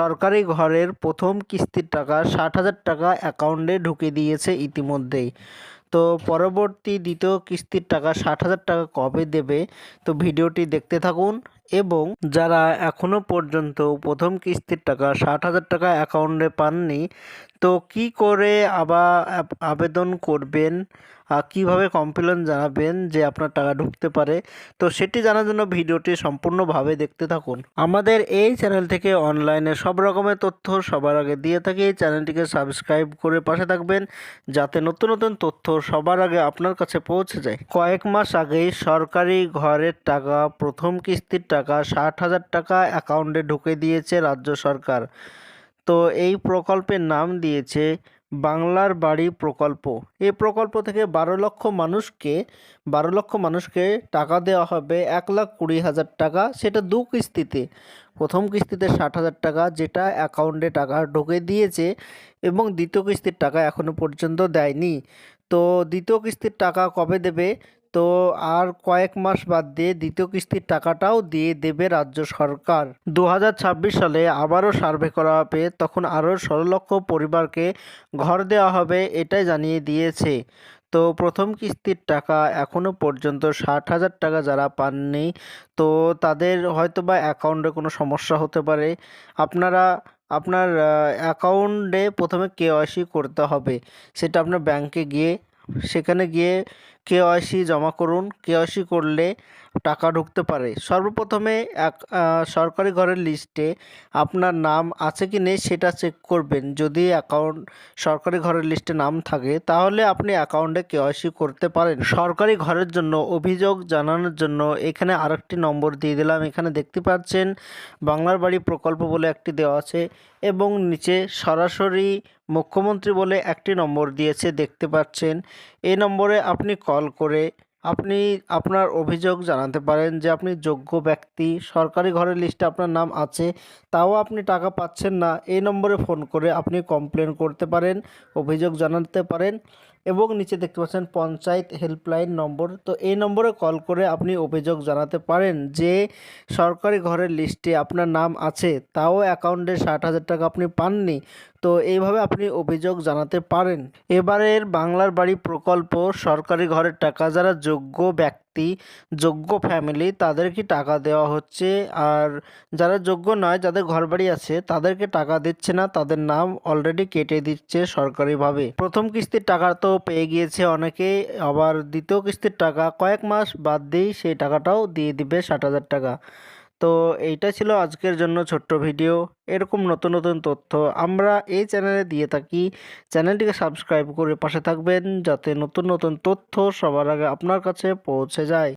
সরকারি ঘরের প্রথম কিস্তির টাকা ষাট হাজার টাকা অ্যাকাউন্টে ঢুকে দিয়েছে ইতিমধ্যেই। তো পরবর্তী দ্বিতীয় কিস্তির টাকা ষাট হাজার টাকা কবে দেবে? তো ভিডিওটি দেখতে থাকুন। এবং যারা এখনও পর্যন্ত প্রথম কিস্তির টাকা ষাট হাজার টাকা অ্যাকাউন্টে পাননি, তো কি করে আবার আবেদন করবেন? আর কীভাবে কমপ্লেন জানাবেন যে আপনার টাকা ঢুকতে পারে? তো সেটি জানার জন্য ভিডিওটি সম্পূর্ণভাবে দেখতে থাকুন। আমাদের এই চ্যানেল থেকে অনলাইনে সব রকমের তথ্য সবার আগে দিয়ে থাকি। চ্যানেলটিকে সাবস্ক্রাইব করে পাশে থাকবেন, যাতে নতুন নতুন তথ্য সবার আগে আপনার কাছে পৌঁছে যায়। কয়েক মাস আগেই সরকারি ঘরের টাকা প্রথম কিস্তির টাকা ষাট হাজার টাকা অ্যাকাউন্টে ঢুকে দিয়েছে রাজ্য সরকার। তো এই প্রকল্পের নাম দিয়েছে বাংলার বাড়ি প্রকল্প। এই প্রকল্প থেকে বারো লক্ষ মানুষকে, বারো লক্ষ মানুষকে টাকা দেওয়া হবে এক লাখ কুড়ি হাজার টাকা, সেটা দু কিস্তিতে। প্রথম কিস্তিতে ষাট হাজার টাকা, যেটা অ্যাকাউন্টে টাকা ঢুকে দিয়েছে এবং দ্বিতীয় কিস্তির টাকা এখনও পর্যন্ত দেয়নি। তো দ্বিতীয় কিস্তির টাকা কবে দেবে? তো আর কয়েক মাস বাদ দিয়ে দ্বিতীয় কিস্তির টাকাটাও দিয়ে দেবে রাজ্য সরকার। দু হাজার ছাব্বিশ সালে আবারও সার্ভে করা হবে, তখন আরও ষোলো লক্ষ পরিবারকে ঘর দেওয়া হবে এটাই জানিয়ে দিয়েছে। তো প্রথম কিস্তির টাকা এখনও পর্যন্ত ষাট হাজার টাকা যারা পাননি, তো তাদের হয়তো বা অ্যাকাউন্টে কোনো সমস্যা হতে পারে। আপনারা, আপনার অ্যাকাউন্টে প্রথমে কেওয়াইসি করতে হবে, সেটা আপনার ব্যাংকে গিয়ে, সেখানে গিয়ে কেওয়াইসি জমা করুন কেওয়াইসি করলে টাকা ঢুকতে পারে। সর্বপ্রথমে এক সরকারি ঘরের লিস্টে আপনার নাম আছে কি নেই সেটা চেক করবেন। যদি অ্যাকাউন্ট সরকারি ঘরের লিস্টে নাম থাকে, তাহলে আপনি অ্যাকাউন্টে কেওয়াইসি করতে পারেন। সরকারি ঘরের জন্য অভিযোগ জানানোর জন্য এখানে আরেকটি নম্বর দিয়ে দিলাম। এখানে দেখতে পাচ্ছেন, বাংলার বাড়ি প্রকল্প বলে একটি দেওয়া আছে এবং নিচে সরাসরি মুখ্যমন্ত্রী বলে একটি নম্বর দিয়েছে, দেখতে পাচ্ছেন। এই নম্বরে আপনি কল করে আপনি আপনার অভিযোগ জানাতে পারেন যে আপনি যোগ্য ব্যক্তি। সরকারি ঘরের লিস্টে আপনার নাম আছে, তাও আপনি টাকা পাচ্ছেন না। এই নম্বরে ফোন করে আপনি কমপ্লেন করতে পারেন, অভিযোগ জানাতে পারেন। এবং নিচে দেখতে পাচ্ছেন পঞ্চায়েত হেল্পলাইন নম্বর। তো এই নম্বরে কল করে আপনি অভিযোগ জানাতে পারেন যে সরকারি ঘরের লিস্টে আপনার নাম আছে, তাও অ্যাকাউন্টে ষাট হাজার টাকা আপনি পাননি। তো এইভাবে আপনি অভিযোগ জানাতে পারেন। এবারের বাংলার বাড়ি প্রকল্প সরকারি ঘরের টাকা যারা যোগ্য ব্যক্তি যোগ্য ফ্যামিলি তাদেরকে টাকা দেওয়া হচ্ছে? আর যারা যোগ্য নয়, যাদের ঘরবাড়ি আছে তাদেরকে টাকা দিচ্ছে না? তাদের নাম অলরেডি কেটে দিচ্ছে সরকারিভাবে। প্রথম কিস্তির টাকা তো পেয়ে গিয়েছে অনেকে, আবার দ্বিতীয় কিস্তির টাকা কয়েক মাস বাদ দিয়েই সেই টাকাটাও দিয়ে দিবে ষাট হাজার টাকা। তো এইটা ছিল আজকের জন্য ছোট্ট ভিডিও। এরকম নতুন নতুন তথ্য আমরা এই চ্যানেলে দিয়ে থাকি। চ্যানেলটিকে সাবস্ক্রাইব করে পাশে থাকবেন যাতে নতুন নতুন তথ্য সবার আগে আপনার কাছে পৌঁছে যায়।